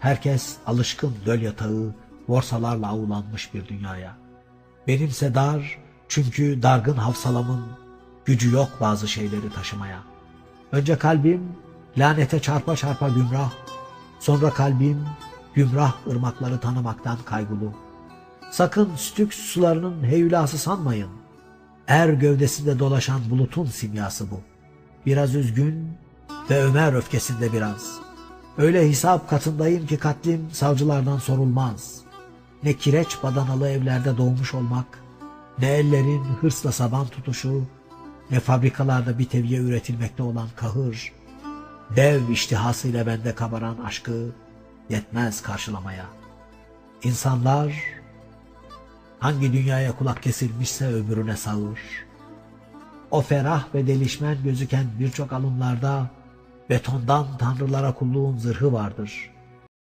Herkes alışkın göl yatağı, borsalarla avulanmış bir dünyaya. Benimse dar çünkü dargın hafsalamın gücü yok bazı şeyleri taşımaya. Önce kalbim lanete çarpa çarpa gümrah, sonra kalbim gümrah ırmakları tanımaktan kaygılı. Sakın stük sularının heyulası sanmayın. Er gövdesinde dolaşan bulutun simyası bu. Biraz üzgün ve Ömer öfkesinde biraz. Öyle hesap katındayım ki katlim savcılardan sorulmaz. Ne kireç badanalı evlerde doğmuş olmak, ne ellerin hırsla saban tutuşu, ne fabrikalarda bir teviye üretilmekte olan kahır, dev iştihasıyla bende kabaran aşkı yetmez karşılamaya. İnsanlar hangi dünyaya kulak kesilmişse öbürüne sağır. O ferah ve delişmen gözüken birçok alımlarda betondan tanrılara kulluğun zırhı vardır.